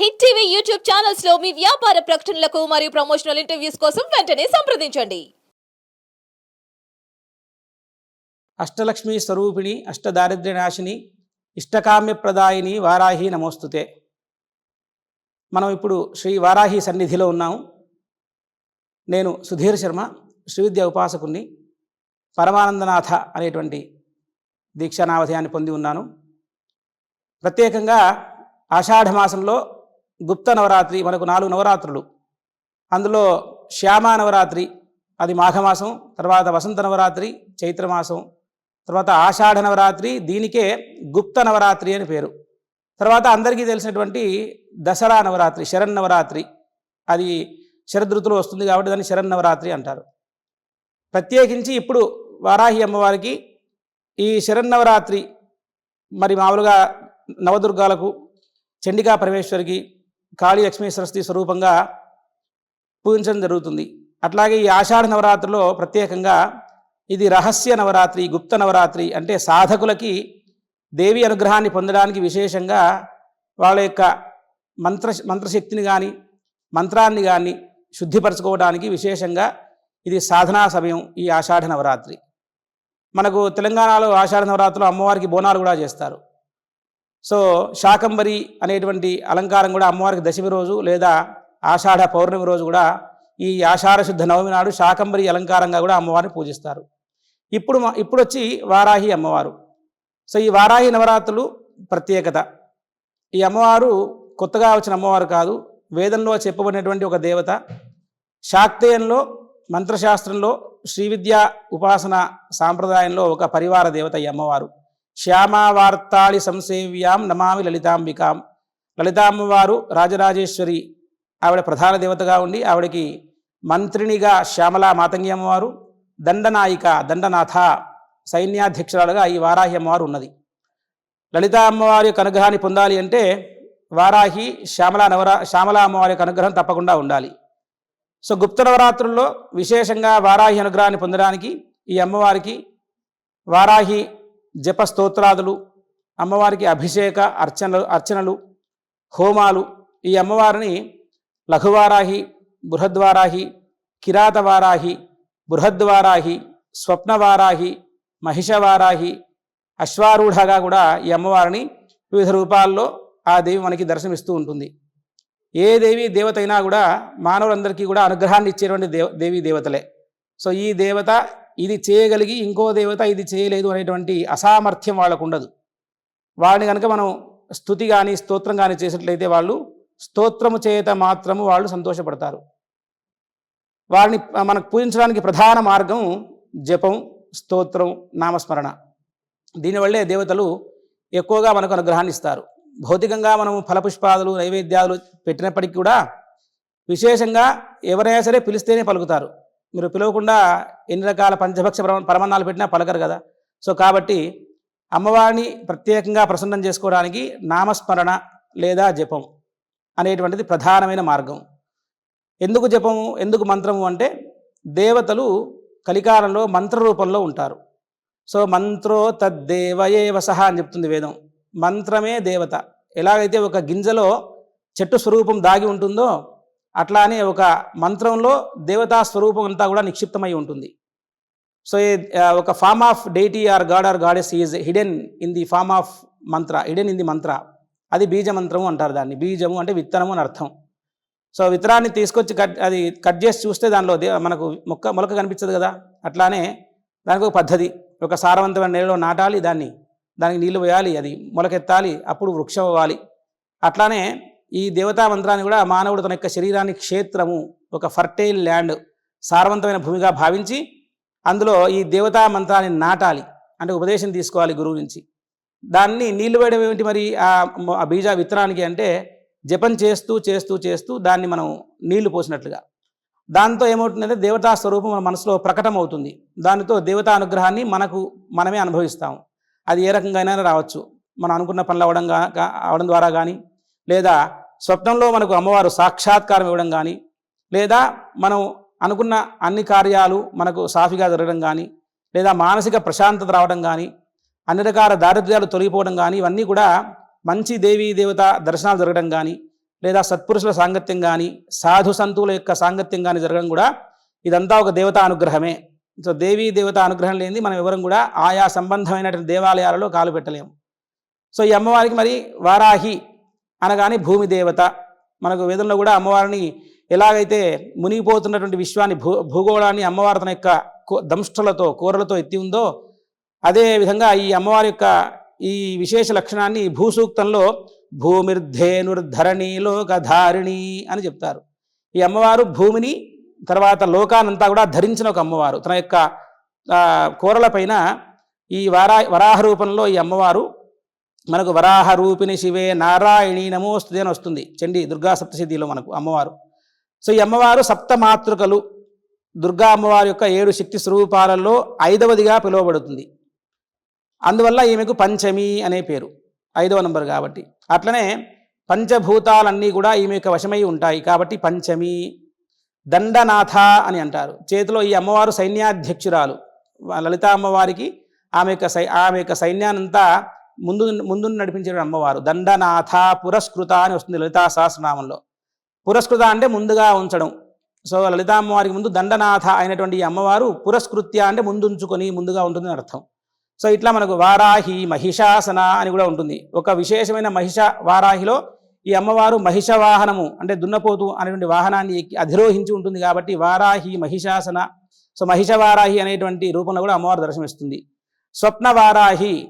Hit TV YouTube ఛానల్స్లో మీ వ్యాపార ప్రకటనలకు మరియు ప్రమోషనల్ ఇంటర్వ్యూస్ కోసం వెంటనే సంప్రదించండి. అష్టలక్ష్మి స్వరూపిణి అష్టదారిద్ర్య నాశిని ఇష్టకామ్యప్రదాయిని వారాహి నమోస్తుతే. మనం ఇప్పుడు శ్రీ వారాహి సన్నిధిలో ఉన్నాము. నేను సుధీర్ శర్మ శ్రీవిద్య ఉపాసకుణ్ణి పరమానందనాథ అనేటువంటి దీక్షానావధయాన్ని పొంది ఉన్నాను. ప్రత్యేకంగా ఆషాఢ మాసంలో గుప్త నవరాత్రి మనకు నాలుగు నవరాత్రులు. అందులో శ్యామా నవరాత్రి అది మాఘమాసం తర్వాత వసంత నవరాత్రి చైత్రమాసం తర్వాత ఆషాఢ నవరాత్రి దీనికే గుప్త నవరాత్రి అని పేరు. తర్వాత అందరికీ తెలిసినటువంటి దసరా నవరాత్రి శరన్నవరాత్రి అది శరదృతులు వస్తుంది కాబట్టి దాన్ని శరన్నవరాత్రి అంటారు. ప్రత్యేకించి ఇప్పుడు వారాహి అమ్మవారికి ఈ శరన్నవరాత్రి మరి మామూలుగా నవదుర్గాలకు చండికా పరమేశ్వరికి కాళీ లక్ష్మీ సరస్వతి స్వరూపంగా పూజించడం జరుగుతుంది. అట్లాగే ఈ ఆషాఢ నవరాత్రిలో ప్రత్యేకంగా ఇది రహస్య నవరాత్రి గుప్త నవరాత్రి అంటే సాధకులకి దేవి అనుగ్రహాన్ని పొందడానికి విశేషంగా వాళ్ళ యొక్క మంత్ర మంత్రశక్తిని కానీ మంత్రాన్ని కానీ శుద్ధిపరచుకోవడానికి విశేషంగా ఇది సాధనా సమయం ఈ ఆషాఢ నవరాత్రి. మనకు తెలంగాణలో ఆషాఢ నవరాత్రిలో అమ్మవారికి బోనాలు కూడా చేస్తారు. సో శాకంబరి అనేటువంటి అలంకారం కూడా అమ్మవారికి దశమి రోజు లేదా ఆషాఢ పౌర్ణమి రోజు కూడా ఈ ఆషాఢ శుద్ధ నవమి నాడు శాకంబరి అలంకారంగా కూడా అమ్మవారిని పూజిస్తారు. ఇప్పుడు ఇప్పుడు వచ్చి వారాహి అమ్మవారు. సో ఈ వారాహి నవరాత్రులు ప్రత్యేకత. ఈ అమ్మవారు కొత్తగా వచ్చిన అమ్మవారు కాదు వేదంలో చెప్పబడినటువంటి ఒక దేవత. శాక్తేయంలో మంత్రశాస్త్రంలో శ్రీవిద్యా ఉపాసన సాంప్రదాయంలో ఒక పరివార దేవత ఈ అమ్మవారు. శ్యామావార్తాళి సంసేవ్యాం నమామి లలితాంబికాం. లలితామ్మవారు రాజరాజేశ్వరి ఆవిడ ప్రధాన దేవతగా ఉండి ఆవిడకి మంత్రినిగా శ్యామలా మాతంగి అమ్మవారు దండనాయిక దండనాథ సైన్యాధ్యక్షురాలుగా ఈ వారాహి అమ్మవారు ఉన్నది. లలితా అమ్మవారి యొక్క అనుగ్రహాన్ని పొందాలి అంటే వారాహి శ్యామలా నవరా శ్యామలా అమ్మవారి యొక్క అనుగ్రహం తప్పకుండా ఉండాలి. సో గుప్త నవరాత్రుల్లో విశేషంగా వారాహి అనుగ్రహాన్ని పొందడానికి ఈ అమ్మవారికి వారాహి జప స్తోత్రాదులు అమ్మవారికి అభిషేక అర్చనలు అర్చనలు హోమాలు ఈ అమ్మవారిని లఘువారాహి బృహద్వారాహి కిరాతవారాహి బృహద్వారాహి స్వప్నవారాహి మహిషవారాహి అశ్వారూఢగా కూడా ఈ అమ్మవారిని వివిధ రూపాల్లో ఆ దేవి మనకి దర్శనమిస్తూ ఉంటుంది. ఏ దేవి దేవత అయినా కూడా మానవులందరికీ కూడా అనుగ్రహాన్ని ఇచ్చేటువంటి దేవ దేవీ దేవతలే. సో ఈ దేవత ఇది చేయగలిగి ఇంకో దేవత ఇది చేయలేదు అనేటువంటి అసామర్థ్యం వాళ్ళకు ఉండదు. వాళ్ళని కనుక మనం స్థుతి కానీ స్తోత్రం కానీ చేసినట్లయితే వాళ్ళు స్తోత్రము చేత మాత్రము వాళ్ళు సంతోషపడతారు. వారిని మనకు పూజించడానికి ప్రధాన మార్గం జపం స్తోత్రం నామస్మరణ. దీనివల్లే దేవతలు ఎక్కువగా మనకు అనుగ్రహాన్ని ఇస్తారు. భౌతికంగా మనం ఫలపుష్పాదులు నైవేద్యాలు పెట్టినప్పటికీ కూడా విశేషంగా ఎవరైనా సరే పిలిస్తేనే పలుకుతారు. మీరు పిలవకుండా ఎన్ని రకాల పంచభక్ష పరమ పరమన్నాలు పెట్టినా పలకరు కదా. సో కాబట్టి అమ్మవారిని ప్రత్యేకంగా ప్రసన్నం చేసుకోవడానికి నామస్మరణ లేదా జపం అనేటువంటిది ప్రధానమైన మార్గం. ఎందుకు జపము ఎందుకు మంత్రము అంటే దేవతలు కలికాలంలో మంత్ర రూపంలో ఉంటారు. సో మంత్రో తద్దేవయేవ సహా అని చెప్తుంది వేదం. మంత్రమే దేవత. ఎలాగైతే ఒక గింజలో చెట్టు స్వరూపం దాగి ఉంటుందో అట్లానే ఒక మంత్రంలో దేవతా స్వరూపం అంతా కూడా నిక్షిప్తమై ఉంటుంది. సో ఒక form of deity or god or goddess is hidden in the form of mantra hidden in the mantra. అది బీజ మంత్రము అంటారు దాన్ని. బీజము అంటే విత్తనము అని అర్థం. సో విత్తనాన్ని తీసుకొచ్చి కట్ అది కట్ చేసి చూస్తే దానిలో దే మనకు మొక్క మొలక కనిపించదు కదా. అట్లానే దానికి ఒక పద్ధతి. ఒక సారవంతమైన నేలలో నాటాలి దాన్ని. దానికి నీళ్ళు వేయాలి అది మొలకెత్తాలి అప్పుడు వృక్షం అవ్వాలి. అట్లానే ఈ దేవతా మంత్రాన్ని కూడా మానవుడు తన యొక్క శరీరాన్ని క్షేత్రము ఒక ఫర్టైల్ ల్యాండ్ సారవంతమైన భూమిగా భావించి అందులో ఈ దేవతా మంత్రాన్ని నాటాలి అంటే ఉపదేశం తీసుకోవాలి గురువు నుంచి. దాన్ని నీళ్ళు వేయడం ఏమిటి మరి? ఆ బీజ విత్తనానికి అంటే జపం చేస్తూ చేస్తూ చేస్తూ దాన్ని మనం నీళ్ళు పోసినట్లుగా. దాంతో ఏమవుతుందంటే దేవతా స్వరూపం మన మనసులో ప్రకటం అవుతుంది దానితో దేవతా అనుగ్రహాన్ని మనకు మనమే అనుభవిస్తాం అది ఏ రకంగా అయినా రావచ్చు. మనం అనుకున్న పనులు అవడం అవడం ద్వారా కానీ లేదా స్వప్నంలో మనకు అమ్మవారు సాక్షాత్కారం ఇవ్వడం కానీ లేదా మనం అనుకున్న అన్ని కార్యాలు మనకు సాఫీగా జరగడం కానీ లేదా మానసిక ప్రశాంతత రావడం కానీ అన్ని రకాల దారిద్ర్యాలు తొలగిపోవడం కానీ ఇవన్నీ కూడా మంచి దేవీ దేవత దర్శనాలు జరగడం కానీ లేదా సత్పురుషుల సాంగత్యం కానీ సాధు సంతువుల యొక్క సాంగత్యం కానీ జరగడం కూడా ఇదంతా ఒక దేవతా అనుగ్రహమే. సో దేవీ దేవత అనుగ్రహం లేనిది మనం ఎవరం కూడా ఆయా సంబంధమైనటువంటి దేవాలయాలలో కాలు పెట్టలేము. సో ఈ అమ్మవారికి మరి వారాహి అనగానే భూమి దేవత. మనకు వేదంలో కూడా అమ్మవారిని ఎలాగైతే మునిగిపోతున్నటువంటి విశ్వాన్ని భూ భూగోళాన్ని అమ్మవారి తన యొక్క దంష్టలతో కూరలతో ఎత్తి ఉందో అదే విధంగా ఈ అమ్మవారి యొక్క ఈ విశేష లక్షణాన్ని భూసూక్తంలో భూమిర్ధేనుర్ధరణి లోకధారిణి అని చెప్తారు. ఈ అమ్మవారు భూమిని తర్వాత లోకానంతా కూడా ధరించిన ఒక అమ్మవారు. తన యొక్క కూరలపైన ఈ వరా వరాహ రూపంలో ఈ అమ్మవారు మనకు వరాహ రూపిణి శివే నారాయణి నమోస్తు అని వస్తుంది. చండి దుర్గా సప్తసిద్ధిలో మనకు అమ్మవారు. సో ఈ అమ్మవారు సప్త మాతృకలు దుర్గా అమ్మవారి యొక్క ఏడు శక్తి స్వరూపాలలో ఐదవదిగా పిలువబడుతుంది. అందువల్ల ఈమెకు పంచమి అనే పేరు. ఐదవ నంబర్ కాబట్టి. అట్లనే పంచభూతాలన్నీ కూడా ఈమె యొక్క వశమై ఉంటాయి కాబట్టి పంచమి. దండనాథ అని అంటారు. చేతిలో ఈ అమ్మవారు సైన్యాధ్యక్షురాలు. లలిత అమ్మవారికి ఆమె యొక్క సై ఆమె యొక్క సైన్యానంతా ముందు ముందు నడిపించే అమ్మవారు. దండనాథ పురస్కృత అని వస్తుంది లలితా సహస్రనామంలో. పురస్కృత అంటే ముందుగా ఉంచడం. సో లలితా అమ్మవారికి ముందు దండనాథ అయినటువంటి ఈ అమ్మవారు పురస్కృత్య అంటే ముందుంచుకొని ముందుగా ఉంటుందని అర్థం. సో ఇట్లా మనకు వారాహి మహిషాసన అని కూడా ఉంటుంది. ఒక విశేషమైన మహిష వారాహిలో ఈ అమ్మవారు మహిష వాహనము అంటే దున్నపోతు అనేటువంటి వాహనాన్ని ఎక్కి అధిరోహించి ఉంటుంది కాబట్టి వారాహి మహిషాసన. సో మహిష వారాహి అనేటువంటి రూపంలో కూడా అమ్మవారు దర్శనమిస్తుంది. స్వప్న వారాహి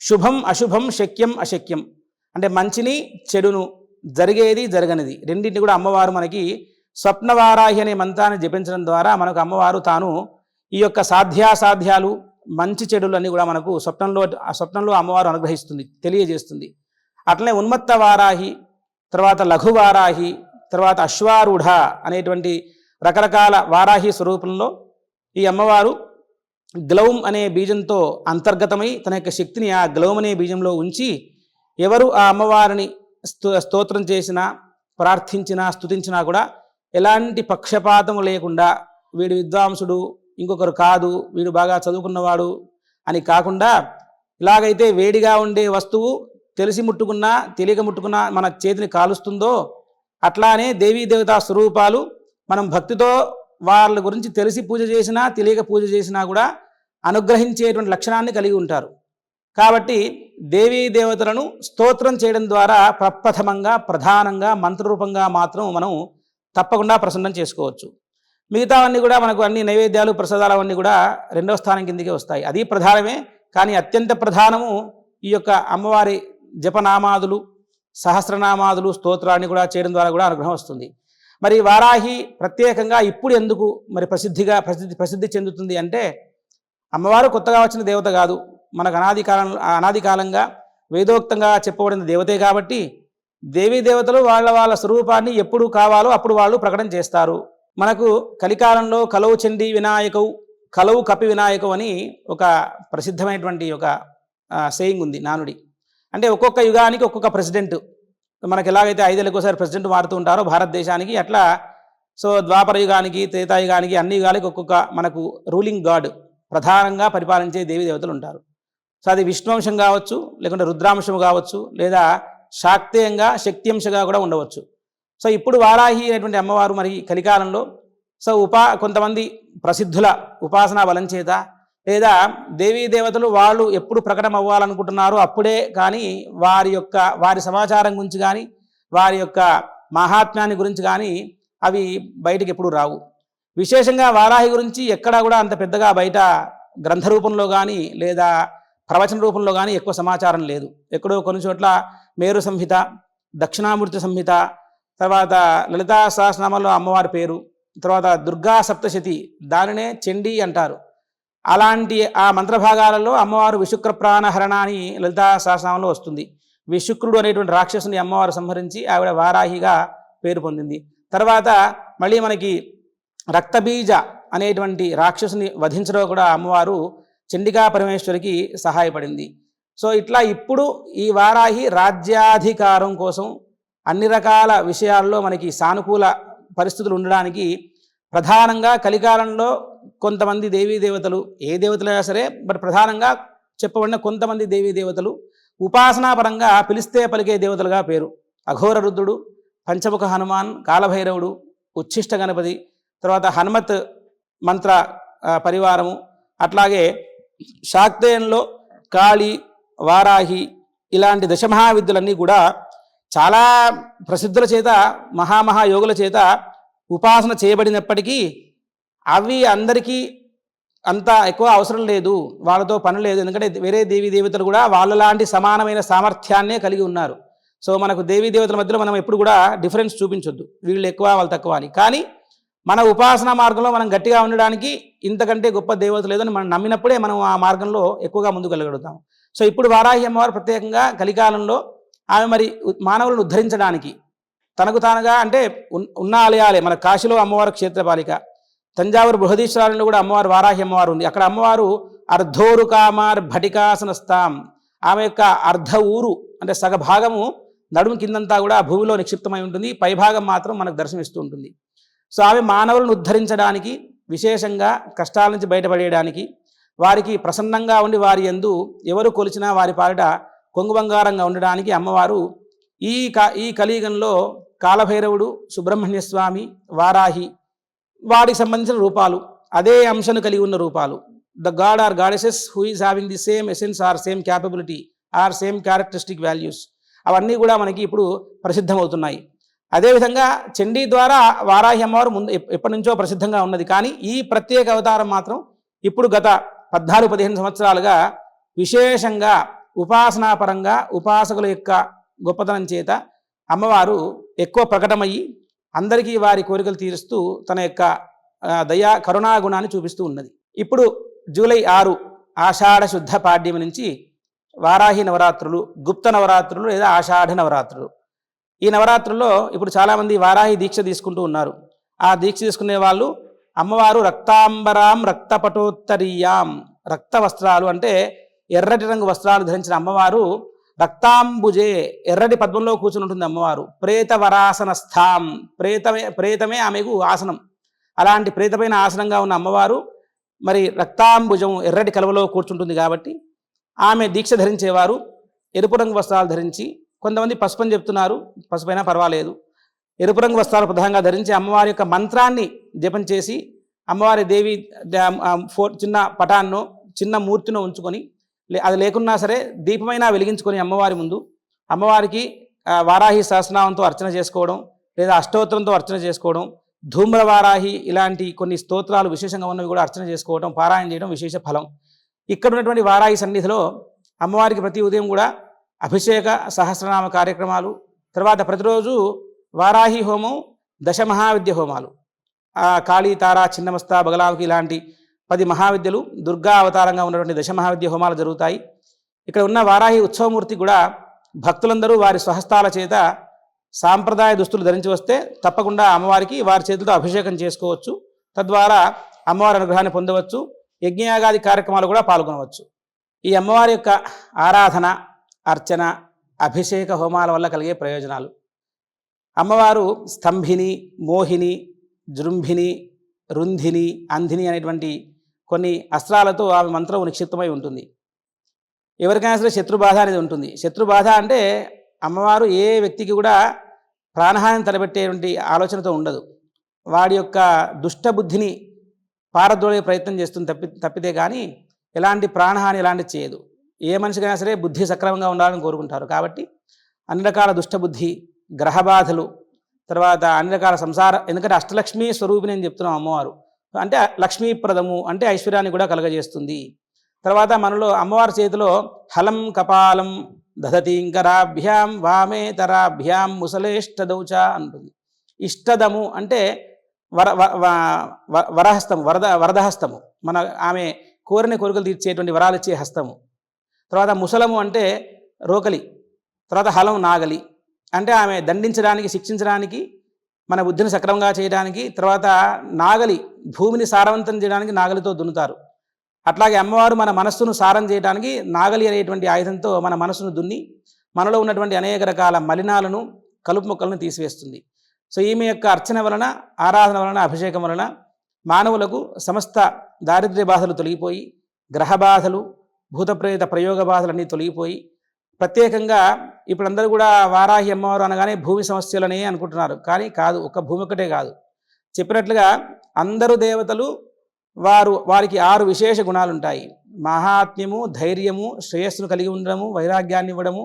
శుభం అశుభం శక్యం అశక్యం. అంటే మంచిని చెడును జరిగేది జరగనిది. రెండింటిని కూడా అమ్మవారు మనకి స్వప్నవారాహి అనే మంత్రాన్ని జపించడం ద్వారా మనకు అమ్మవారు తాను ఈ యొక్క సాధ్యాసాధ్యాలు మంచి చెడులు అన్నీ కూడా మనకు స్వప్నంలో స్వప్నంలో అమ్మవారు అనుగ్రహిస్తుంది తెలియజేస్తుంది. అట్లనే ఉన్మత్త వారాహి తర్వాత లఘు వారాహి తర్వాత అశ్వారూఢ అనేటువంటి రకరకాల వారాహి స్వరూపంలో ఈ అమ్మవారు గ్లౌమ్ అనే బీజంతో అంతర్గతమై తన యొక్క శక్తిని ఆ గ్లౌమ్ అనే బీజంలో ఉంచి ఎవరు ఆ అమ్మవారిని sto- స్తోత్రం చేసినా ప్రార్థించినా స్తుతించినా కూడా ఎలాంటి పక్షపాతం లేకుండా వీడు విద్వాంసుడు ఇంకొకరు కాదు వీడు బాగా చదువుకున్నవాడు అని కాకుండా ఇలాగైతే వేడిగా ఉండే వస్తువు తెలిసి ముట్టుకున్నా తెలియక ముట్టుకున్నా మన చేతిని కాలుస్తుందో అట్లానే దేవీ దేవతా స్వరూపాలు మనం భక్తితో వాళ్ళ గురించి తెలిసి పూజ చేసినా తెలియక పూజ చేసినా కూడా అనుగ్రహించేటువంటి లక్షణాన్ని కలిగి ఉంటారు. కాబట్టి దేవీ దేవతలను స్తోత్రం చేయడం ద్వారా ప్రప్రథమంగా ప్రధానంగా మంత్రరూపంగా మాత్రం మనం తప్పకుండా ప్రసన్నం చేసుకోవచ్చు. మిగతావన్నీ కూడా మనకు అన్ని నైవేద్యాలు ప్రసాదాలు అవన్నీ కూడా రెండవ స్థానం కిందకే వస్తాయి. అది ప్రధానమే కానీ అత్యంత ప్రధానము ఈ యొక్క అమ్మవారి జపనామాదులు సహస్రనామాదులు స్తోత్రాన్ని కూడా చేయడం ద్వారా కూడా అనుగ్రహం వస్తుంది. మరి వారాహి ప్రత్యేకంగా ఇప్పుడు ఎందుకు మరి ప్రసిద్ధిగా ప్రసిద్ధి ప్రసిద్ధి చెందుతుంది అంటే అమ్మవారు కొత్తగా వచ్చిన దేవత కాదు. మనకు అనాది కాలం అనాది కాలంగా వేదోక్తంగా చెప్పబడిన దేవతే కాబట్టి దేవీ దేవతలు వాళ్ళ వాళ్ళ స్వరూపాన్ని ఎప్పుడు కావాలో అప్పుడు వాళ్ళు ప్రకటన చేస్తారు. మనకు కలికాలంలో కలవు చండీ వినాయకవు కలవు కపి వినాయకవు అని ఒక ప్రసిద్ధమైనటువంటి ఒక సేయింగ్ ఉంది నానుడి. అంటే ఒక్కొక్క యుగానికి ఒక్కొక్క ప్రెసిడెంట్ మనకి ఎలాగైతే ఐదేళ్ళకి ఒకసారి ప్రెసిడెంట్ మారుతూ ఉంటారో భారతదేశానికి అట్లా సో ద్వాపర యుగానికి త్రేతాయుగానికి అన్ని యుగాలకి ఒక్కొక్క మనకు రూలింగ్ గాడ్ ప్రధానంగా పరిపాలించే దేవి దేవతలు ఉంటారు. సో అది విష్ణువంశం కావచ్చు లేకుంటే రుద్రాంశం కావచ్చు లేదా శాక్తేయంగా శక్తింశగా కూడా ఉండవచ్చు. సో ఇప్పుడు వారాహి అనేటువంటి అమ్మవారు మరి కలికాలంలో సో ఉపా కొంతమంది ప్రసిద్ధుల ఉపాసనా బలం చేత లేదా దేవీ దేవతలు వాళ్ళు ఎప్పుడు ప్రకటన అవ్వాలనుకుంటున్నారో అప్పుడే కానీ వారి యొక్క వారి సమాచారం గురించి కానీ వారి యొక్క మహాత్మ్యాన్ని గురించి కానీ అవి బయటికి ఎప్పుడు రావు. విశేషంగా వారాహి గురించి ఎక్కడా కూడా అంత పెద్దగా బయట గ్రంథ రూపంలో కానీ లేదా ప్రవచన రూపంలో కానీ ఎక్కువ సమాచారం లేదు. ఎక్కడో కొన్ని చోట్ల మేరు సంహిత దక్షిణామూర్తి సంహిత తర్వాత లలితా సహస్రనామంలో అమ్మవారి పేరు తర్వాత దుర్గా సప్తశతి దానినే చండీ అంటారు. అలాంటి ఆ మంత్రభాగాలలో అమ్మవారు విశుక్ర ప్రాణహరణ అని లలితా శాసనంలో వస్తుంది. విశుక్రుడు అనేటువంటి రాక్షసుని అమ్మవారు సంహరించి ఆవిడ వారాహిగా పేరు పొందింది. తర్వాత మళ్ళీ మనకి రక్తబీజ అనేటువంటి రాక్షసుని వధించడం కూడా అమ్మవారు చండికా పరమేశ్వరికి సహాయపడింది. సో ఇట్లా ఇప్పుడు ఈ వారాహి రాజ్యాధికారం కోసం అన్ని రకాల విషయాల్లో మనకి సానుకూల పరిస్థితులు ఉండడానికి ప్రధానంగా కలికాలంలో కొంతమంది దేవీ దేవతలు ఏ దేవతలైనా సరే బట్ ప్రధానంగా చెప్పబడిన కొంతమంది దేవీ దేవతలు ఉపాసనాపరంగా పిలిస్తే పలికే దేవతలుగా పేరు. అఘోర రుద్రుడు పంచముఖ హనుమాన్ కాలభైరవుడు ఉచ్ఛిష్ట గణపతి తర్వాత హనుమత్ మంత్ర పరివారము. అట్లాగే శాక్తేయంలో కాళి వారాహి ఇలాంటి దశమహావిద్యులన్నీ కూడా చాలా ప్రసిద్ధుల చేత మహామహాయోగుల చేత ఉపాసన చేయబడినప్పటికీ అవి అందరికీ అంత ఎక్కువ అవసరం లేదు. వాళ్ళతో పని లేదు. ఎందుకంటే వేరే దేవీ దేవతలు కూడా వాళ్ళలాంటి సమానమైన సామర్థ్యాన్నే కలిగి ఉన్నారు. సో మనకు దేవీ దేవతల మధ్యలో మనం ఎప్పుడు కూడా డిఫరెన్స్ చూపించొద్దు. వీళ్ళు ఎక్కువ వాళ్ళు తక్కువ అని. కానీ మన ఉపాసనా మార్గంలో మనం గట్టిగా ఉండడానికి ఇంతకంటే గొప్ప దేవత లేదని మనం నమ్మినప్పుడే మనం ఆ మార్గంలో ఎక్కువగా ముందుకెళ్ళగలుగుతాం సో ఇప్పుడు వారాహి అమ్మవారు ప్రత్యేకంగా కలికాలంలో ఆమె మరి మానవులను ఉద్ధరించడానికి తనకు తానుగా అంటే ఉన్- ఉన్న ఆలయాలే. మన కాశీలో అమ్మవారు క్షేత్రపాలిక. తంజావూరు బృహదీశ్వరాలలో కూడా అమ్మవారు వారాహి అమ్మవారు ఉంది. అక్కడ అమ్మవారు అర్ధోరు కామార్ భటికాసనస్తాం ఆమె యొక్క అర్ధ ఊరు అంటే సగభాగము నడుము కిందంతా కూడా భూమిలో నిక్షిప్తమై ఉంటుంది. పైభాగం మాత్రం మనకు దర్శనమిస్తూ ఉంటుంది. సో ఆమె మానవులను ఉద్ధరించడానికి విశేషంగా కష్టాల నుంచి బయటపడేయడానికి వారికి ప్రసన్నంగా ఉండి వారి యందు ఎవరు కొలిచినా వారి పాలిట కొంగు బంగారంగా ఉండడానికి అమ్మవారు ఈ కా ఈ కలియుగంలో కాలభైరవుడు సుబ్రహ్మణ్య స్వామి వారాహి వాడికి సంబంధించిన రూపాలు అదే అంశను కలిగి ఉన్న రూపాలు. The god or goddesses who is having the same essence or same capability or same characteristic values అవన్నీ కూడా మనకి ఇప్పుడు ప్రసిద్ధమవుతున్నాయి. అదేవిధంగా చండీ ద్వారా వారాహి అమ్మవారు ముందు ఎప్పటి నుంచో ప్రసిద్ధంగా ఉన్నది. కానీ ఈ ప్రత్యేక అవతారం మాత్రం ఇప్పుడు గత పద్నాలుగు పదిహేను సంవత్సరాలుగా విశేషంగా ఉపాసనాపరంగా ఉపాసకుల యొక్క గొప్పతనం చేత అమ్మవారు ఎక్కువ ప్రకటమయ్యి అందరికీ వారి కోరికలు తీరుస్తూ తన యొక్క దయా కరుణా గుణాన్ని చూపిస్తూ ఉన్నది. ఇప్పుడు జూలై ఆరు ఆషాఢ శుద్ధ పాడ్యం నుంచి వారాహి నవరాత్రులు గుప్త నవరాత్రులు లేదా ఆషాఢ నవరాత్రులు. ఈ నవరాత్రుల్లో ఇప్పుడు చాలామంది వారాహి దీక్ష తీసుకుంటూ ఉన్నారు. ఆ దీక్ష తీసుకునే వాళ్ళు అమ్మవారు రక్తాంబరాం రక్తపటోత్తరీయాం రక్త వస్త్రాలు అంటే ఎర్రటి రంగు వస్త్రాలు ధరించిన అమ్మవారు రక్తాంబుజే ఎర్రటి పద్మంలో కూర్చుని ఉంటుంది అమ్మవారు. ప్రేత వరాసన స్థాం ప్రేతమే ప్రేతమే ఆమెకు ఆసనం. అలాంటి ప్రేతమైన ఆసనంగా ఉన్న అమ్మవారు మరి రక్తాంబుజం ఎర్రటి కలువలో కూర్చుంటుంది కాబట్టి ఆమె దీక్ష ధరించేవారు ఎరుపు రంగు వస్త్రాలు ధరించి కొంతమంది పసుపని చెప్తున్నారు పసుపైనా పర్వాలేదు. ఎరుపు రంగు వస్త్రాలు ప్రధానంగా ధరించి అమ్మవారి యొక్క మంత్రాన్ని జపం చేసి అమ్మవారి దేవి ఫో చిన్న పటాన్నో చిన్న మూర్తినో ఉంచుకొని అది లేకున్నా సరే దీపమైనా వెలిగించుకొని అమ్మవారి ముందు అమ్మవారికి వారాహి సహస్రనామంతో అర్చన చేసుకోవడం లేదా అష్టోత్తరంతో అర్చన చేసుకోవడం ధూమ్ర వారాహి ఇలాంటి కొన్ని స్తోత్రాలు విశేషంగా ఉన్నవి కూడా అర్చన చేసుకోవడం పారాయణ చేయడం విశేష ఫలం. ఇక్కడ ఉన్నటువంటి వారాహి సన్నిధిలో అమ్మవారికి ప్రతి ఉదయం కూడా అభిషేక సహస్రనామ కార్యక్రమాలు తర్వాత ప్రతిరోజు వారాహి హోమం దశ మహావిద్య హోమాలు కాళీ తారా చిన్నమస్త బగలాముఖి ఇలాంటి పది మహావిద్యలు దుర్గా అవతారంగా ఉన్నటువంటి దశ మహావిద్య హోమాలు జరుగుతాయి. ఇక్కడ ఉన్న వారాహి ఉత్సవమూర్తి కూడా భక్తులందరూ వారి స్వహస్తాల చేత సాంప్రదాయ దుస్తులు ధరించి వస్తే తప్పకుండా అమ్మవారికి వారి చేతులతో అభిషేకం చేసుకోవచ్చు. తద్వారా అమ్మవారి అనుగ్రహాన్ని పొందవచ్చు. యజ్ఞయాగాది కార్యక్రమాలు కూడా పాల్గొనవచ్చు. ఈ అమ్మవారి యొక్క ఆరాధన అర్చన అభిషేక హోమాల వల్ల కలిగే ప్రయోజనాలు. అమ్మవారు స్తంభిని మోహిని జృంభిని రుంధిని అంధిని అనేటువంటి కొన్ని అస్త్రాలతో ఆమె మంత్రం నిక్షిప్తమై ఉంటుంది. ఎవరికైనా సరే శత్రుబాధ అనేది ఉంటుంది. శత్రుబాధ అంటే అమ్మవారు ఏ వ్యక్తికి కూడా ప్రాణహాని తలపెట్టేటువంటి ఆలోచనతో ఉండదు. వాడి యొక్క దుష్టబుద్ధిని పారద్రోడే ప్రయత్నం చేస్తుంది తప్పి తప్పితే కానీ ఎలాంటి ప్రాణహాని ఎలాంటి చేయదు. ఏ మనిషికైనా సరే బుద్ధి సక్రమంగా ఉండాలని కోరుకుంటారు. కాబట్టి అన్ని రకాల దుష్టబుద్ధి గ్రహబాధలు తర్వాత అన్ని రకాల సంసార ఎందుకంటే అష్టలక్ష్మి స్వరూపిణి అని చెప్తున్నాం అమ్మవారు. అంటే లక్ష్మీప్రదము అంటే ఐశ్వర్యాన్ని కూడా కలగజేస్తుంది. తర్వాత మనలో అమ్మవారి చేతిలో హలం కపాలం దధతీంకరాభ్యాం వామే తరాభ్యాం ముసలేష్టదౌచ అంటుంది. ఇష్టదము అంటే వర వ- వరహస్తము వరద వరదహస్తము. మన ఆమె కోరిన కోరికలు తీర్చేటువంటి వరాలు ఇచ్చే హస్తము. తర్వాత ముసలము అంటే రోకలి తర్వాత హలం నాగలి. అంటే ఆమె దండించడానికి శిక్షించడానికి మన బుద్ధిని సక్రమంగా చేయడానికి తర్వాత నాగలి భూమిని సారవంతం చేయడానికి నాగలితో దున్నుతారు. అట్లాగే అమ్మవారు మన మనస్సును సారం చేయడానికి నాగలి అనేటువంటి ఆయుధంతో మన మనస్సును దున్ని మనలో ఉన్నటువంటి అనేక రకాల మలినాలను కలుపు మొక్కలను తీసివేస్తుంది. సో ఈమె యొక్క అర్చన వలన ఆరాధన వలన అభిషేకం వలన మానవులకు సమస్త దారిద్ర్య బాధలు తొలగిపోయి గ్రహ బాధలు భూతప్రేత ప్రయోగ బాధలన్నీ తొలగిపోయి ప్రత్యేకంగా ఇప్పుడు అందరూ కూడా వారాహి అమ్మవారు అనగానే భూమి సమస్యలనే అనుకుంటున్నారు. కానీ కాదు ఒక భూమి ఒకటే కాదు. చెప్పినట్లుగా అందరు దేవతలు వారు వారికి ఆరు విశేష గుణాలు ఉంటాయి మహాత్మ్యము ధైర్యము శ్రేయస్సును కలిగి ఉండడము వైరాగ్యాన్ని ఇవ్వడము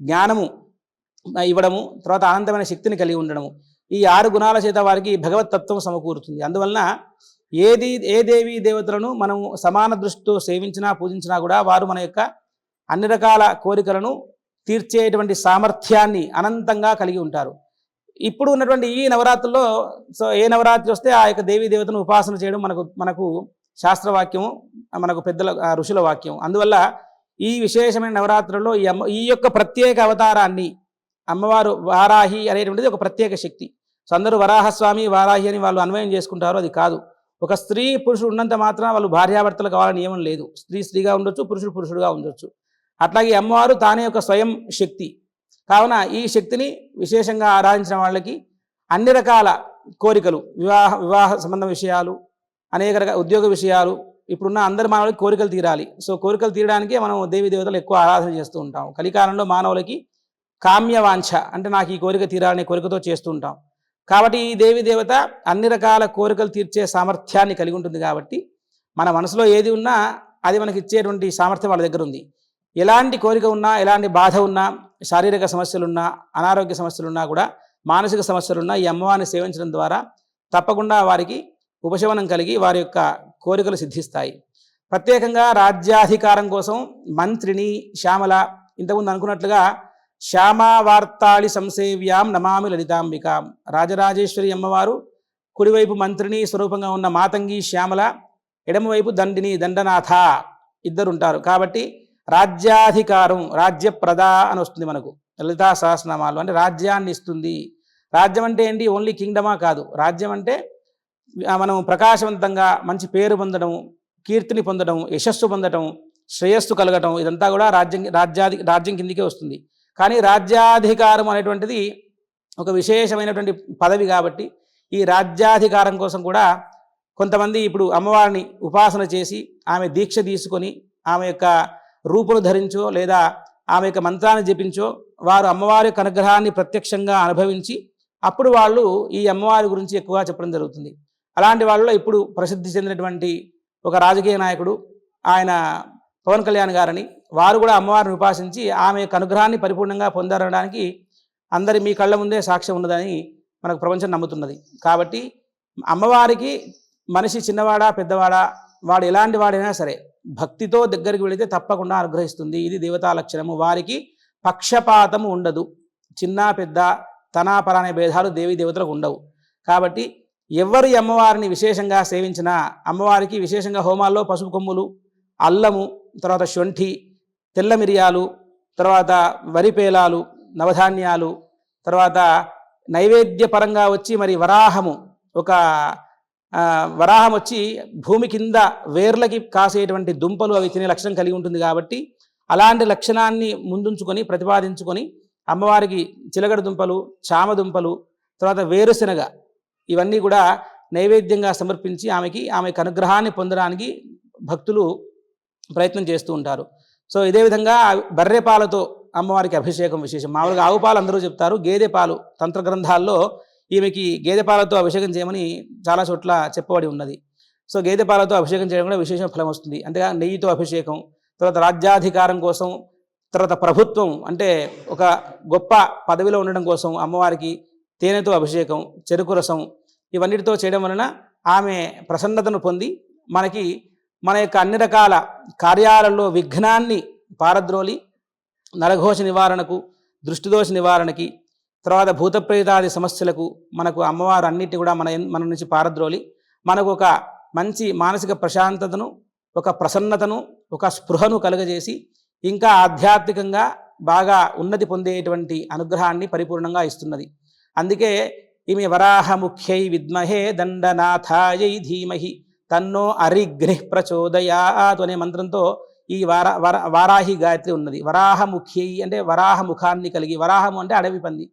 జ్ఞానము ఇవ్వడము తర్వాత ఆనందమైన శక్తిని కలిగి ఉండడము. ఈ ఆరు గుణాల చేత వారికి భగవతత్వం సమకూరుతుంది. అందువలన ఏది ఏ దేవి దేవతలను మనం సమాన దృష్టితో సేవించినా పూజించినా కూడా వారు మన యొక్క అన్ని రకాల కోరికలను తీర్చేటువంటి సామర్థ్యాన్ని అనంతంగా కలిగి ఉంటారు. ఇప్పుడు ఉన్నటువంటి ఈ నవరాత్రుల్లో సో ఏ నవరాత్రి వస్తే ఆ యొక్క దేవీ దేవతను ఉపాసన చేయడం మనకు మనకు శాస్త్రవాక్యము మనకు పెద్దల ఋషుల వాక్యం అందువల్ల ఈ విశేషమైన నవరాత్రుల్లో ఈ అమ్మ ఈ యొక్క ప్రత్యేక అవతారాన్ని అమ్మవారు వారాహి అనేటువంటిది ఒక ప్రత్యేక శక్తి. సో అందరూ వరాహస్వామి వారాహి అని వాళ్ళు అన్వయం చేసుకుంటారు అది కాదు. ఒక స్త్రీ పురుషుడు ఉన్నంత మాత్రం వాళ్ళు భార్యాభర్తలు కావాలని నియమం లేదు. స్త్రీ స్త్రీగా ఉండొచ్చు పురుషుడు పురుషుడుగా ఉండొచ్చు. అట్లాగే అమ్మవారు తానే ఒక స్వయం శక్తి. కావున ఈ శక్తిని విశేషంగా ఆరాధించిన వాళ్ళకి అన్ని రకాల కోరికలు వివాహ వివాహ సంబంధ విషయాలు అనేక రకాల ఉద్యోగ విషయాలు ఇప్పుడున్న అందరి మానవులకి కోరికలు తీరాలి. సో కోరికలు తీరడానికే మనం దేవి దేవతలు ఎక్కువ ఆరాధన చేస్తూ ఉంటాం. కలికాలంలో మానవులకి కామ్యవాంఛ అంటే నాకు ఈ కోరిక తీరాలనే కోరికతో చేస్తూ ఉంటాం. కాబట్టి ఈ దేవి దేవత అన్ని రకాల కోరికలు తీర్చే సామర్థ్యాన్ని కలిగి ఉంటుంది కాబట్టి మన మనసులో ఏది ఉన్నా అది మనకి ఇచ్చేటువంటి సామర్థ్యం వాళ్ళ దగ్గర ఉంది. ఎలాంటి కోరిక ఉన్నా ఎలాంటి బాధ ఉన్నా శారీరక సమస్యలున్నా అనారోగ్య సమస్యలున్నా కూడా మానసిక సమస్యలున్నా ఈ అమ్మవారిని సేవించడం ద్వారా తప్పకుండా వారికి ఉపశమనం కలిగి వారి యొక్క కోరికలు సిద్ధిస్తాయి. ప్రత్యేకంగా రాజ్యాధికారం కోసం మంత్రిని శ్యామల ఇంతకుముందు అనుకున్నట్లుగా శ్యామావార్తాళి సంసేవ్యాం నమామి లలితాంబికాం. రాజరాజేశ్వరి అమ్మవారు కుడివైపు మంత్రిని స్వరూపంగా ఉన్న మాతంగి శ్యామల ఎడమవైపు దండిని దండనాథ ఇద్దరు ఉంటారు కాబట్టి రాజ్యాధికారం రాజ్యప్రద అని వస్తుంది మనకు. లలితా సహస్రనామాలు అంటే రాజ్యాన్ని ఇస్తుంది. రాజ్యం అంటే ఏంటి? ఓన్లీ కింగ్డమా కాదు. రాజ్యం అంటే మనం ప్రకాశవంతంగా మంచి పేరు పొందడం కీర్తిని పొందడం యశస్సు పొందడం శ్రేయస్సు కలగటం ఇదంతా కూడా రాజ్యం రాజ్యాధి రాజ్యం కిందికే వస్తుంది. కానీ రాజ్యాధికారం అనేటువంటిది ఒక విశేషమైనటువంటి పదవి కాబట్టి ఈ రాజ్యాధికారం కోసం కూడా కొంతమంది ఇప్పుడు అమ్మవారిని ఉపాసన చేసి ఆమె దీక్ష తీసుకొని ఆమె యొక్క రూపును ధరించో లేదా ఆమె యొక్క మంత్రాన్ని జపించో వారు అమ్మవారి యొక్క అనుగ్రహాన్ని ప్రత్యక్షంగా అనుభవించి అప్పుడు వాళ్ళు ఈ అమ్మవారి గురించి ఎక్కువగా చెప్పడం జరుగుతుంది. అలాంటి వాళ్ళలో ఇప్పుడు ప్రసిద్ధి చెందినటువంటి ఒక రాజకీయ నాయకుడు ఆయన పవన్ కళ్యాణ్ గారని వారు కూడా అమ్మవారిని ఉపాసించి ఆమె యొక్క అనుగ్రహాన్ని పరిపూర్ణంగా పొందారనడానికి అందరి మీ కళ్ళ ముందే సాక్ష్యం ఉన్నదని మనకు ప్రపంచం నమ్ముతున్నది. కాబట్టి అమ్మవారికి మనిషి చిన్నవాడా పెద్దవాడా వాడు ఎలాంటి వాడైనా సరే భక్తితో దగ్గరికి వెళితే తప్పకుండా అనుగ్రహిస్తుంది. ఇది దేవతా లక్షణము. వారికి పక్షపాతము ఉండదు. చిన్న పెద్ద తనాపర అనే భేదాలు దేవీ దేవతలకు ఉండవు. కాబట్టి ఎవరు అమ్మవారిని విశేషంగా సేవించినా అమ్మవారికి విశేషంగా హోమాల్లో పసుపు కొమ్ములు అల్లము తర్వాత శొంఠి తెల్ల మిరియాలు తర్వాత వరి పేలాలు నవధాన్యాలు తర్వాత నైవేద్యపరంగా వచ్చి మరి వరాహము ఒక వరాహం వచ్చి భూమి కింద వేర్లకి కాసేటువంటి దుంపలు అవి తినే లక్షణం కలిగి ఉంటుంది కాబట్టి అలాంటి లక్షణాన్ని ముందుంచుకొని ప్రతిపాదించుకొని అమ్మవారికి చిలగడ దుంపలు చామ దుంపలు తర్వాత వేరుశెనగ ఇవన్నీ కూడా నైవేద్యంగా సమర్పించి ఆమెకి ఆమెకు అనుగ్రహాన్ని పొందడానికి భక్తులు ప్రయత్నం చేస్తూ ఉంటారు. సో ఇదే విధంగా బర్రె పాలతో అమ్మవారికి అభిషేకం విశేషం. మామూలుగా ఆవు పాలు అందరూ చెప్తారు. గేదె పాలు తంత్ర గ్రంథాల్లో ఈమెకి గేదె పాలతో అభిషేకం చేయమని చాలా చోట్ల చెప్పబడి ఉన్నది. సో గేదె పాలతో అభిషేకం చేయడం కూడా విశేష ఫలం వస్తుంది. అంతేగా నెయ్యితో అభిషేకం తర్వాత రాజ్యాధికారం కోసం తర్వాత ప్రభుత్వం అంటే ఒక గొప్ప పదవిలో ఉండడం కోసం అమ్మవారికి తేనెతో అభిషేకం చెరుకు రసం ఇవన్నిటితో చేయడం వలన ఆమె ప్రసన్నతను పొంది మనకి మన యొక్క అన్ని రకాల కార్యాలలో విఘ్నాన్ని పారద్రోలి నరఘోష నివారణకు దృష్టిదోష నివారణకి తర్వాత భూతప్రేతాది సమస్యలకు మనకు అమ్మవారు అన్నిటి కూడా మన మన నుంచి పారద్రోలి. మనకు ఒక మంచి మానసిక ప్రశాంతతను ఒక ప్రసన్నతను ఒక స్పృహను కలుగజేసి ఇంకా ఆధ్యాత్మికంగా బాగా ఉన్నతి పొందేటువంటి అనుగ్రహాన్ని పరిపూర్ణంగా ఇస్తున్నది. అందుకే ఈమె వరాహముఖ్యై విద్మహే దండనాథాయై ధీమహి తన్నో అరిగ్ని ప్రచోదయాత్ అనే మంత్రంతో ఈ వార వారాహి గాయత్రి ఉన్నది. వరాహముఖ్యై అంటే వరాహ ముఖాన్ని కలిగి వరాహము అంటే అడవి పంది.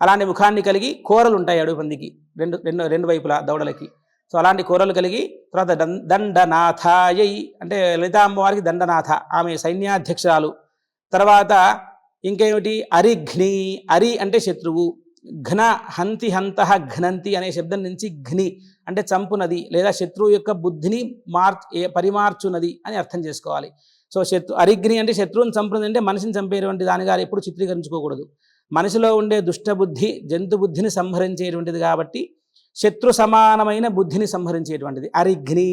అలాంటి ముఖాన్ని కలిగి కూరలు ఉంటాయి అడుగు పందికి. రెండు రెండు రెండు వైపులా దౌడలకి సో అలాంటి కూరలు కలిగి తర్వాత దండనాథాయై అంటే లలితాంబవారికి దండనాథ ఆమె సైన్యాధ్యక్షురాలు. తర్వాత ఇంకేమిటి? అరిఘ్ని అరి అంటే శత్రువు. ఘన హంతి హంత ఘనంతి అనే శబ్దం నుంచి ఘ్ని అంటే చంపునది లేదా శత్రువు యొక్క బుద్ధిని మార్ పరిమార్చునది అని అర్థం చేసుకోవాలి. సో శత్రు అరిగ్ని అంటే శత్రువుని చంపునది అంటే మనిషిని చంపేటువంటి దానిగా ఎప్పుడు చిత్రీకరించుకోకూడదు. మనిషిలో ఉండే దుష్టబుద్ధి జంతు బుద్ధిని సంహరించేటువంటిది కాబట్టి శత్రు సమానమైన బుద్ధిని సంహరించేటువంటిది. అరిఘ్ని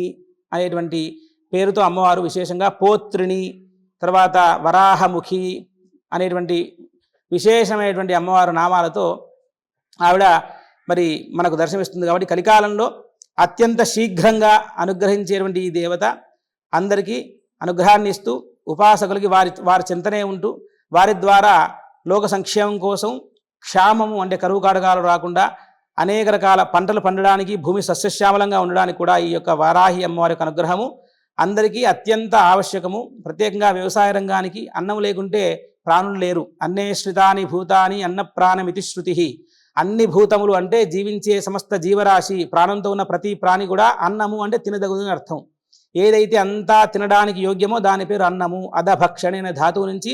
అనేటువంటి పేరుతో అమ్మవారు విశేషంగా పోత్రిని తర్వాత వరాహముఖి అనేటువంటి విశేషమైనటువంటి అమ్మవారు నామాలతో ఆవిడ మరి మనకు దర్శనమిస్తుంది కాబట్టి కలికాలంలో అత్యంత శీఘ్రంగా అనుగ్రహించేటువంటి ఈ దేవత అందరికీ అనుగ్రహాన్ని ఇస్తూ ఉపాసకులకి వారి వారి చింతనే ఉంటూ వారి ద్వారా లోక సంక్షేమం కోసం క్షామము అంటే కరువు కాడగాలు రాకుండా అనేక రకాల పంటలు పండడానికి భూమి సస్యశ్యామలంగా ఉండడానికి కూడా ఈ యొక్క వారాహి అమ్మవారి యొక్క అనుగ్రహము అందరికీ అత్యంత ఆవశ్యకము. ప్రత్యేకంగా వ్యవసాయ రంగానికి అన్నం లేకుంటే ప్రాణులు లేరు. అన్నేశ్రితాని భూతాని అన్న ప్రాణమితి శృతి. అన్ని భూతములు అంటే జీవించే సమస్త జీవరాశి ప్రాణంతో ఉన్న ప్రతి ప్రాణి కూడా అన్నము అంటే తినదగుదని అర్థం. ఏదైతే అంతా తినడానికి యోగ్యమో దాని పేరు అన్నము. అధభక్షణ అనే ధాతువు నుంచి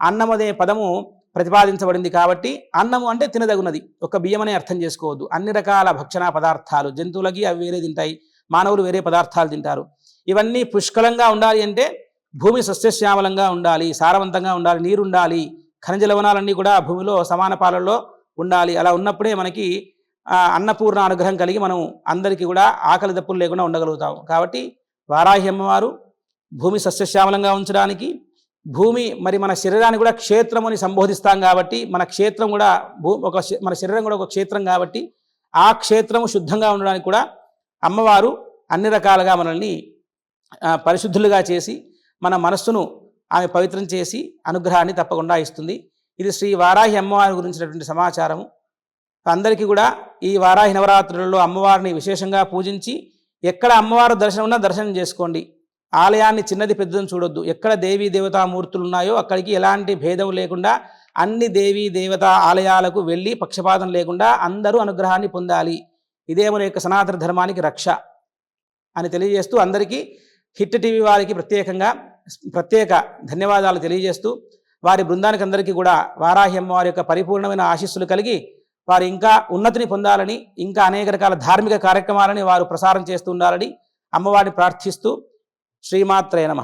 అన్నం అనే పదము ప్రతిపాదించబడింది కాబట్టి అన్నము అంటే తినదగునది. ఒక బియ్యమనే అర్థం చేసుకోవద్దు. అన్ని రకాల భక్షణ పదార్థాలు జంతువులకి అవి వేరే తింటాయి మానవులు వేరే పదార్థాలు తింటారు. ఇవన్నీ పుష్కలంగా ఉండాలి అంటే భూమి సస్యశ్యామలంగా ఉండాలి సారవంతంగా ఉండాలి నీరుండాలి ఖనిజ లవణాలన్నీ కూడా భూమిలో సమాన పాలల్లో ఉండాలి. అలా ఉన్నప్పుడే మనకి అన్నపూర్ణ అనుగ్రహం కలిగి మనం అందరికీ కూడా ఆకలి దప్పులు లేకుండా ఉండగలుగుతాం కాబట్టి వారాహి అమ్మవారు భూమి సస్యశ్యామలంగా ఉంచడానికి భూమి మరి మన శరీరాన్ని కూడా క్షేత్రం అని సంబోధిస్తాం కాబట్టి మన క్షేత్రం కూడా భూ ఒక మన శరీరం కూడా ఒక క్షేత్రం కాబట్టి ఆ క్షేత్రము శుద్ధంగా ఉండడానికి కూడా అమ్మవారు అన్ని రకాలుగా మనల్ని పరిశుద్ధులుగా చేసి మన మనస్సును ఆమె పవిత్రం చేసి అనుగ్రహాన్ని తప్పకుండా ఇస్తుంది. ఇది శ్రీ వారాహి అమ్మవారి గురించినటువంటి సమాచారము. అందరికీ కూడా ఈ వారాహి నవరాత్రులలో అమ్మవారిని విశేషంగా పూజించి ఎక్కడ అమ్మవారు దర్శనం ఉన్నా దర్శనం చేసుకోండి. ఆలయాన్ని చిన్నది పెద్దదని చూడొద్దు. ఎక్కడ దేవీ దేవతా మూర్తులు ఉన్నాయో అక్కడికి ఎలాంటి భేదం లేకుండా అన్ని దేవీ దేవతా ఆలయాలకు వెళ్ళి పక్షపాతం లేకుండా అందరూ అనుగ్రహాన్ని పొందాలి. ఇదే మన యొక్క సనాతన ధర్మానికి రక్ష అని తెలియజేస్తూ అందరికీ హిట్ టీవీ వారికి ప్రత్యేకంగా ప్రత్యేక ధన్యవాదాలు తెలియజేస్తూ వారి బృందానికి అందరికీ కూడా వారాహి అమ్మవారి యొక్క పరిపూర్ణమైన ఆశీస్సులు కలిగి వారు ఇంకా ఉన్నతిని పొందాలని ఇంకా అనేక రకాల ధార్మిక కార్యక్రమాలని వారు ప్రసారం చేస్తూ ఉండాలని అమ్మవారిని ప్రార్థిస్తూ శ్రీమాత్రే నమ.